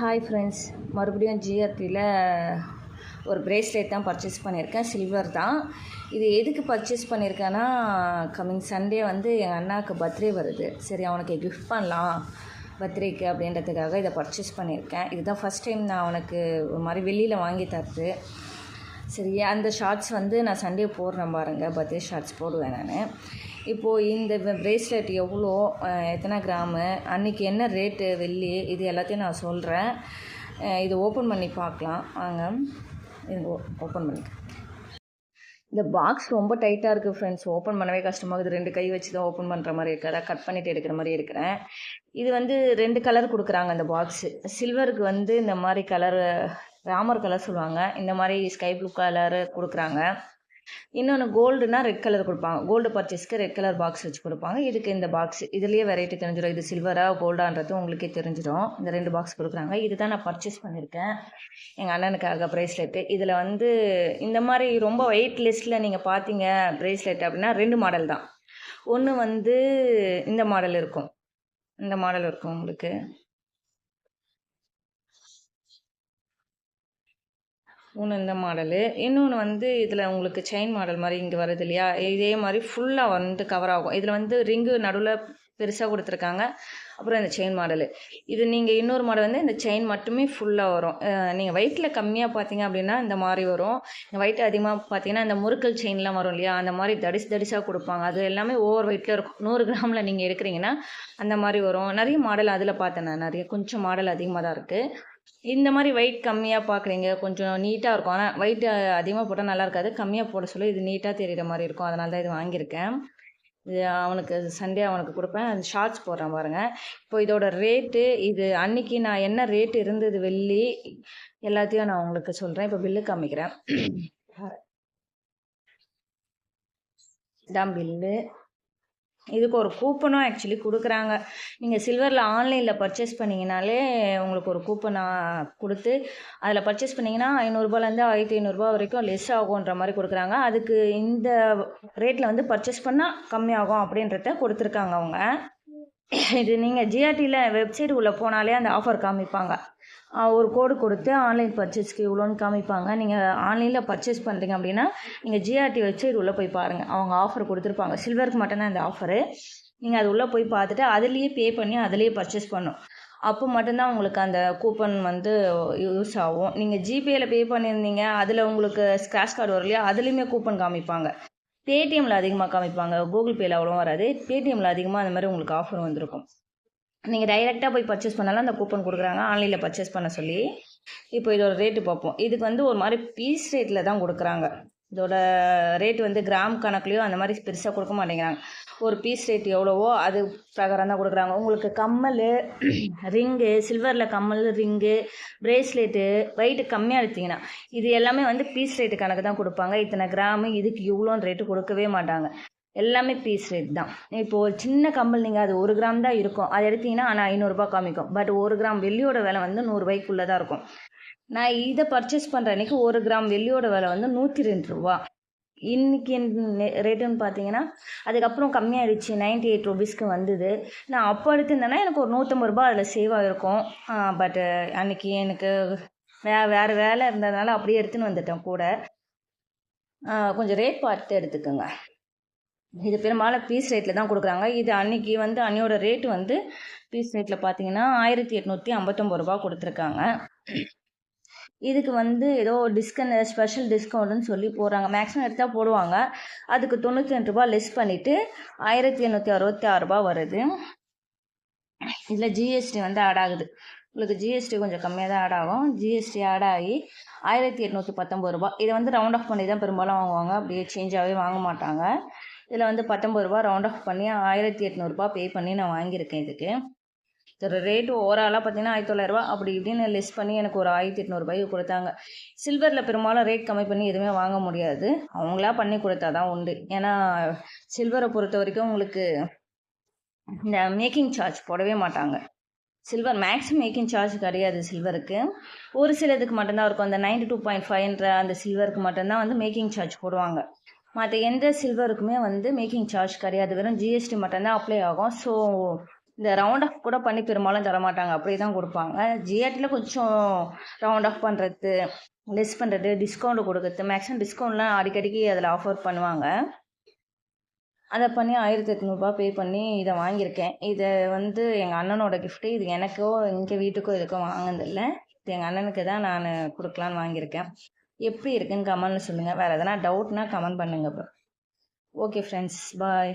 Hi friends மறுபடியும் ஜிஆர்டியில் ஒரு bracelet தான் பர்ச்சேஸ் பண்ணியிருக்கேன். சில்வர் தான். இது எதுக்கு பர்ச்சேஸ் பண்ணியிருக்கேன்னா கம்மிங் சண்டே வந்து எங்கள் அண்ணாவுக்கு பர்த்டே வருது. சரி அவனுக்கு கிஃப்ட் பண்ணலாம். பர்த்டேக்கு அப்படின்றதுக்காக இதை பர்ச்சேஸ் பண்ணியிருக்கேன். இதுதான் ஃபஸ்ட் டைம் நான் அவனுக்கு ஒரு மாதிரி வெளியில் வாங்கி தருது. சரி அந்த ஷார்ட்ஸ் வந்து நான் சண்டே போடுறேன் பாருங்கள் பர்த்டே ஷார்ட்ஸ் போடுவேன் நான். இப்போது இந்த பிரேஸ்லெட் எவ்வளோ எத்தனை கிராமு அன்றைக்கி என்ன ரேட்டு வெள்ளி இது எல்லாத்தையும் நான் சொல்கிறேன் இது ஓப்பன் பண்ணி பார்க்கலாம். வாங்க. இது ஓப்பன் பண்ணி. இந்த பாக்ஸ் ரொம்ப டைட்டாக இருக்குது ஃப்ரெண்ட்ஸ் ஓப்பன் பண்ணவே கஷ்டமாகுது ரெண்டு கை வச்சு தான் ஓப்பன் பண்ணுற மாதிரி இருக்குது அதான் கட் பண்ணிட்டு எடுக்கிற மாதிரி இருக்கிறேன். இது வந்து ரெண்டு கலர் கொடுக்குறாங்க அந்த பாக்ஸு சில்வருக்கு வந்து இந்த மாதிரி கலர் ராமர் கலர் சொல்லுவாங்க. இந்த மாதிரி ஸ்கை ப்ளூ கலர் கொடுக்குறாங்க. இன்னொன்று கோல்டுனா ரெட் கலர் கொடுப்பாங்க. கோல்டு பர்ச்சேஸ்க்கு ரெட் கலர் பாக்ஸ் வச்சு கொடுப்பாங்க. இதுக்கு இந்த பாக்ஸ் இதுலேயே வெரைட்டி தெரிஞ்சிடும் இது சில்வராக கோல்டான்றது உங்களுக்கே தெரிஞ்சிடும் இந்த ரெண்டு பாக்ஸ் கொடுக்குறாங்க. இதுதான் நான் பர்ச்சேஸ் பண்ணியிருக்கேன் எங்கள் அண்ணனுக்காக ப்ரேஸ்லெட்டு இதில் வந்து இந்த மாதிரி ரொம்ப வெயிட் லிஸ்ட்டில் நீங்கள் பார்த்தீங்க ப்ரேஸ்லெட் அப்படின்னா ரெண்டு மாடல் தான். ஒன்று வந்து இந்த மாடல் இருக்கும். இந்த மாடல் இருக்கும் உங்களுக்கு. ஒன்று இந்த மாடலு இன்னொன்று வந்து இதில் உங்களுக்கு செயின் மாடல் மாதிரி இங்கே வருது இல்லையா? இதே மாதிரி ஃபுல்லாக வந்து கவர் ஆகும். இதில் வந்து ரிங்கு நடுவில் பெருசாக கொடுத்துருக்காங்க. அப்புறம் இந்த செயின் மாடலு இது நீங்கள் இன்னொரு மாடல் வந்து இந்த செயின் மட்டுமே ஃபுல்லாக வரும். நீங்கள் வயிற்றில் கம்மியாக பார்த்தீங்க அப்படின்னா இந்த மாதிரி வரும். வயிற்று அதிகமாக பார்த்தீங்கன்னா இந்த முறுக்கல் செயின்லாம் வரும் இல்லையா? அந்த மாதிரி தடிஸ் தடிசாக கொடுப்பாங்க. அது எல்லாமே ஓவர் வெயிட்டில் இருக்கும். நூறு கிராமில் நீங்கள் எடுக்கிறீங்கன்னா அந்த மாதிரி வரும். நிறைய மாடல் அதில் பார்த்தேன் நான். நிறைய கொஞ்சம் மாடல் அதிகமாக தான் இருக்குது இந்த மாதிரி வெயிட் கம்மியாக பார்க்குறீங்க கொஞ்சம் நீட்டாக இருக்கும். ஆனால் வெயிட் அதிகமாக போட்டால் நல்லா இருக்காது. கம்மியாக போட சொல்லி. இது நீட்டாக தெரிகிற மாதிரி இருக்கும். அதனால தான் இது வாங்கியிருக்கேன். இது அவனுக்கு சண்டே அவனுக்கு கொடுப்பேன். அது ஷார்ட்ஸ் போடுறேன் பாருங்கள் இப்போ இதோட ரேட்டு இது அன்னைக்கு நான் என்ன ரேட் இருந்தது வெள்ளி எல்லாத்தையும் நான் உங்களுக்கு சொல்கிறேன் இப்போ பில்லு காமிக்கிறேன். இதான் பில்லு இதுக்கு ஒரு கூப்பனும் ஆக்சுவலி கொடுக்குறாங்க. நீங்கள் சில்வரில் ஆன்லைனில் பர்ச்சேஸ் பண்ணிங்கனாலே உங்களுக்கு ஒரு கூப்பனாக கொடுத்து அதில் பர்ச்சேஸ் பண்ணிங்கன்னா ஐநூறுரூபாலேருந்து ஆயிரத்தி ஐநூறுரூபா வரைக்கும் லெஸ் ஆகுன்ற மாதிரி கொடுக்குறாங்க. அதுக்கு இந்த ரேட்டில் வந்து பர்ச்சேஸ் பண்ணால் கம்மியாகும் அப்படின்றத கொடுத்துருக்காங்க அவங்க. இது நீங்கள் ஜிஆர்டியில் வெப்சைட் உள்ளே போனாலே அந்த ஆஃபர் காமிப்பாங்க. ஒரு கோடு கொடுத்து ஆன்லைன் பர்ச்சேஸ்க்கு இவ்வளோன்னு காமிப்பாங்க. நீங்கள் ஆன்லைனில் பர்ச்சேஸ் பண்ணுறீங்க அப்படின்னா நீங்கள் ஜிஆர்டி வச்சு இது உள்ளே போய் பாருங்கள் அவங்க ஆஃபர் கொடுத்துருப்பாங்க. சில்வருக்கு மட்டும்தான் இந்த ஆஃபரு நீங்கள் அது உள்ளே போய் பார்த்துட்டு அதுலேயே பே பண்ணி அதுலேயே பர்ச்சேஸ் பண்ணும். அப்போ மட்டும்தான் உங்களுக்கு அந்த கூப்பன் வந்து யூஸ் ஆகும். நீங்கள் ஜிபேயில் பே பண்ணியிருந்தீங்க அதில் உங்களுக்கு ஸ்க்ராட்ச் கார்டு வரும் இல்லையா அதுலேயுமே கூப்பன் காமிப்பாங்க. பேடிஎம்மில் அதிகமாக காமிப்பாங்க. கூகுள் பேயில் அவ்வளோ வராது. பேடிஎம்மில் அதிகமாக அந்த மாதிரி உங்களுக்கு ஆஃபர் வந்திருக்கும். நீங்கள் டைரெக்டாக போய் பர்ச்சேஸ் பண்ணாலும் அந்த கூப்பன் கொடுக்குறாங்க. ஆன்லைனில் பர்ச்சேஸ் பண்ண சொல்லி இப்போ இதோட ரேட்டு பார்ப்போம். இதுக்கு வந்து ஒரு மாதிரி பீஸ் ரேட்டில் தான் கொடுக்குறாங்க. இதோட ரேட் வந்து கிராம் கணக்குலையோ அந்த மாதிரி பெருசாக கொடுக்க மாட்டேங்கிறாங்க. ஒரு பீஸ் ரேட் எவ்வளவோ அது பிரகாரம் தான் கொடுக்குறாங்க. உங்களுக்கு கம்மல் ரிங்கு சில்வரில் கம்மல் ரிங்கு பிரேஸ்லெட்டு வெயிட்டு கம்மியாக எடுத்தீங்கன்னா இது எல்லாமே வந்து பீஸ் ரேட்டு கணக்கு தான் கொடுப்பாங்க. இத்தனை கிராமு இதுக்கு இவ்வளோன்னு ரேட்டு கொடுக்கவே மாட்டாங்க. எல்லாமே பீஸ் ரேட் தான். இப்போது ஒரு சின்ன கம்பல் நீங்கள் அது ஒரு கிராம் தான் இருக்கும். அது எடுத்தீங்கன்னா ஆனால் ஐநூறுரூபா காமிக்கும். பட் ஒரு கிராம் வெள்ளியோட விலை வந்து நூறுரூபாய்க்குள்ளே தான் இருக்கும். நான் இதை பர்ச்சேஸ் பண்ணுற அன்றைக்கி ஒரு கிராம் வெள்ளியோட விலை வந்து நூற்றி ரெண்டு ரூபா. இன்றைக்கி ரேட்டுன்னு பார்த்தீங்கன்னா அதுக்கப்புறம் கம்மியாகிடுச்சு நைன்டி எயிட் ருபீஸ்க்கு வந்தது. நான் அப்போ எடுத்திருந்தேன்னா எனக்கு ஒரு நூற்றம்பது ரூபா அதில் சேவ் ஆகிருக்கும் பட்டு அன்றைக்கி எனக்கு வே வேறு வேலை இருந்ததுனால அப்படியே எடுத்துன்னு வந்துட்டேன் கூட. கொஞ்சம் ரேட் பார்த்து எடுத்துக்கோங்க. இது பெரும்பாலும் பீஸ் ரேட்டில் தான் கொடுக்குறாங்க. இது அன்னைக்கு வந்து அன்னியோட ரேட்டு வந்து பீஸ் ரேட்டில் பார்த்தீங்கன்னா ஆயிரத்தி எட்நூற்றி ஐம்பத்தொம்பது ரூபா கொடுத்துருக்காங்க. இதுக்கு வந்து ஏதோ டிஸ்கவுண்ட் ஸ்பெஷல் டிஸ்கவுண்ட்னு சொல்லி போடுறாங்க. மேக்ஸிமம் எடுத்தால் போடுவாங்க. அதுக்கு தொண்ணூற்றி ரெண்டு ரூபா லெஸ் பண்ணிவிட்டு ஆயிரத்தி எண்ணூற்றி அறுபத்தி ஆறு ரூபா வருது. இதில் ஜிஎஸ்டி வந்து ஆட் ஆகுது. உங்களுக்கு ஜிஎஸ்டி கொஞ்சம் கம்மியாக தான் ஆட் ஆகும். ஜிஎஸ்டி ஆட் ஆகி ஆயிரத்தி எட்நூற்றி பத்தொம்பது ரூபா. இதை வந்து ரவுண்ட் ஆஃப் பண்ணி தான் பெரும்பாலும் வாங்குவாங்க. அப்படியே சேஞ்சாகவே வாங்க மாட்டாங்க. இதில் வந்து பத்தொம்பது ரூபா ரவுண்ட் ஆஃப் பண்ணி ஆயிரத்தி எட்நூறுபா பே பண்ணி நான் வாங்கியிருக்கேன் இதுக்கு. இதோட ரேட்டு ஓவராலாக பார்த்தீங்கன்னா ஆயிரத்தி தொள்ளாயிரரூபா அப்படி இப்படின்னு லெஸ் பண்ணி எனக்கு ஒரு ஆயிரத்தி எட்நூறுபாய்க்கு கொடுத்தாங்க. சில்வரில் பெரும்பாலும் ரேட் கம்மி பண்ணி எதுவுமே வாங்க முடியாது. அவங்களா பண்ணி கொடுத்தா தான் உண்டு. ஏன்னா சில்வரை பொறுத்த வரைக்கும் உங்களுக்கு இந்த மேக்கிங் சார்ஜ் போடவே மாட்டாங்க. சில்வர் மேக்ஸ் மேக்கிங் சார்ஜ் கிடையாது சில்வருக்கு ஒரு சிலதுக்கு மட்டும்தான் இருக்கும். அந்த நைன்டி டூ பாயிண்ட் ஃபைவ்ன்ற அந்த சில்வருக்கு மட்டும்தான் வந்து மேக்கிங் சார்ஜ் போடுவாங்க. மற்ற எந்த சில்வருக்குமே வந்து மேக்கிங் சார்ஜ் கிடையாது. வெறும் ஜிஎஸ்டி மட்டும்தான் அப்ளை ஆகும். ஸோ இந்த ரவுண்ட் ஆஃப் கூட பண்ணி பெரும்பாலும் தர மாட்டாங்க. அப்படியே தான் கொடுப்பாங்க ஜிஆர்டியில் கொஞ்சம் ரவுண்ட் ஆஃப் பண்ணுறது லெஸ் பண்ணுறது டிஸ்கவுண்ட் கொடுக்குறது மேக்ஸிமம் டிஸ்கவுண்ட்லாம் அடிக்கடிக்கு அதில் ஆஃபர் பண்ணுவாங்க. அதை பண்ணி ஆயிரத்தி எட்நூறுபா பே பண்ணி இதை வாங்கியிருக்கேன். இதை வந்து எங்கள் அண்ணனோட கிஃப்ட்டு இது எனக்கோ எங்கள் வீட்டுக்கோ இதுக்கோ வாங்கினதில்ல. இது எங்கள் அண்ணனுக்கு தான் நான் கொடுக்கலான்னு வாங்கியிருக்கேன். எப்படி இருக்குன்னு கமெண்ட்ல சொல்லுங்கள் வேறு எதனா டவுட்னா கமெண்ட் பண்ணுங்கள் ஓகே ஃப்ரெண்ட்ஸ் பாய்